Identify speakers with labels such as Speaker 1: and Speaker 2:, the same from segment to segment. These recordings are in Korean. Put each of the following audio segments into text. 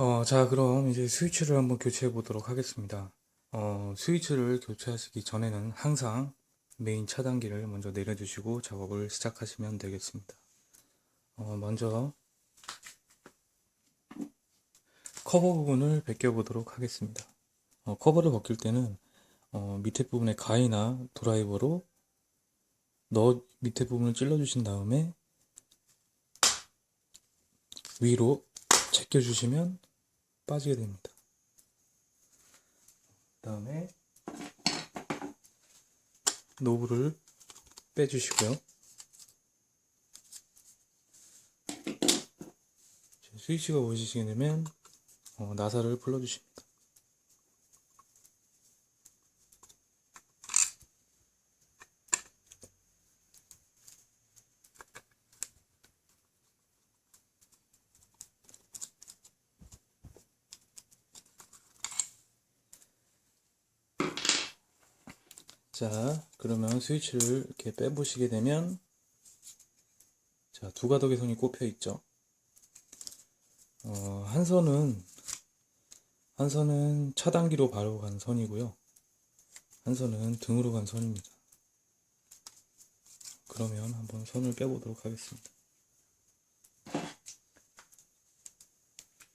Speaker 1: 어, 자, 그럼 이제 스위치를 한번 교체해 보도록 하겠습니다. 어, 스위치를 교체하시기 전에는 항상 메인 차단기를 먼저 내려주시고 작업을 시작하시면 되겠습니다. 어, 먼저 커버 부분을 벗겨 보도록 하겠습니다. 어, 커버를 벗길 때는 어, 밑에 부분에 가위나 드라이버로 넣어 밑에 부분을 찔러 주신 다음에 위로 제껴 주시면 빠지게 됩니다. 그 다음에 노브를 빼주시고요. 스위치가 보이시게 되면 어, 나사를 풀어주십니다. 자, 그러면 스위치를 이렇게 빼보시게 되면 자, 두 가닥의 선이 꼽혀 있죠. 어, 한 선은 한 선은 차단기로 바로 간 선이고요. 한 선은 등으로 간 선입니다. 그러면 한번 선을 빼보도록 하겠습니다.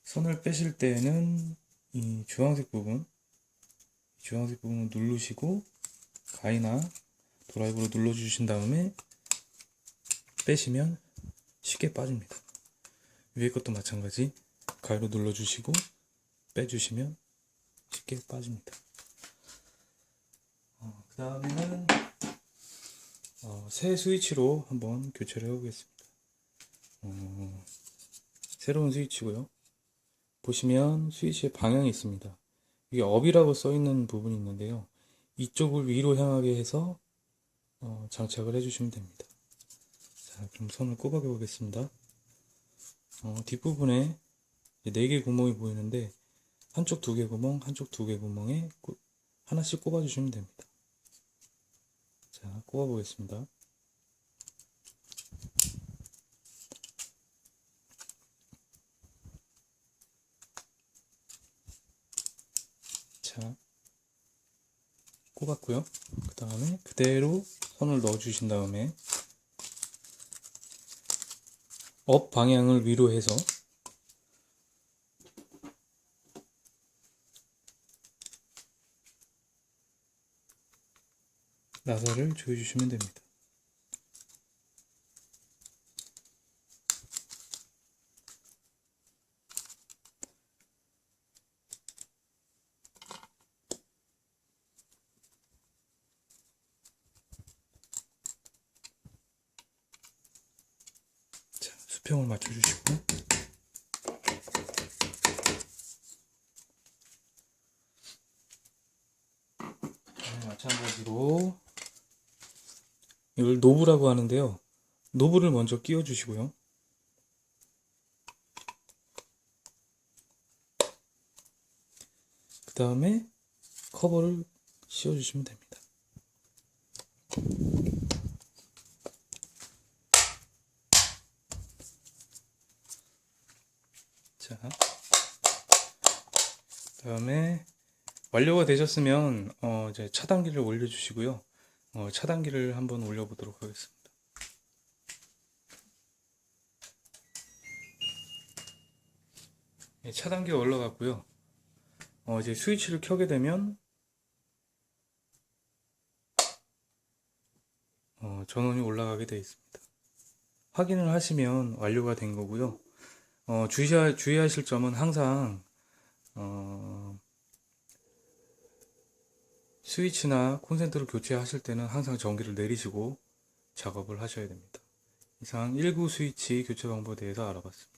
Speaker 1: 선을 빼실 때는 이 주황색 부분, 주황색 부분을 누르시고 가위나 드라이브로 눌러주신 다음에 빼시면 쉽게 빠집니다. 위에 것도 마찬가지 가위로 눌러주시고 빼주시면 쉽게 빠집니다. 어, 그 다음에는 어, 새 스위치로 한번 교체를 해보겠습니다. 어, 새로운 스위치고요. 보시면 스위치에 방향이 있습니다. 이게 업이라고 써 있는 부분이 있는데요. 이쪽을 위로 향하게 해서 어, 장착을 해주시면 됩니다. 자, 그럼 선을 꼽아 보겠습니다. 어, 뒷부분에 4개 구멍이 보이는데 한쪽 2개 구멍, 한쪽 2개 구멍에 꾸- 하나씩 꼽아 주시면 됩니다. 자, 꼽아 보겠습니다. 자, 꼽았고요. 그 다음에 그대로 선을 넣어 주신 다음에 업 방향을 위로 해서 나사를 조여주시면 됩니다. 자, 수평을 맞춰주시고 네, 마찬가지로 이걸 노브라고 하는데요. 노브를 먼저 끼워 주시고요. 그 다음에 커버를 씌워 주시면 됩니다. 자, 그 다음에 완료가 되셨으면 어, 이제 차단기를 올려주시고요. 어, 차단기를 한번 올려보도록 하겠습니다. 네, 차단기가 올라갔고요. 어, 이제 스위치를 켜게 되면 어, 전원이 올라가게 되어 있습니다. 확인을 하시면 완료가 된 거고요. 어, 주의하, 주의하실 점은 항상 어, 스위치나 콘센트를 교체하실 때는 항상 전기를 내리시고 작업을 하셔야 됩니다. 이상 19 스위치 교체 방법에 대해서 알아봤습니다.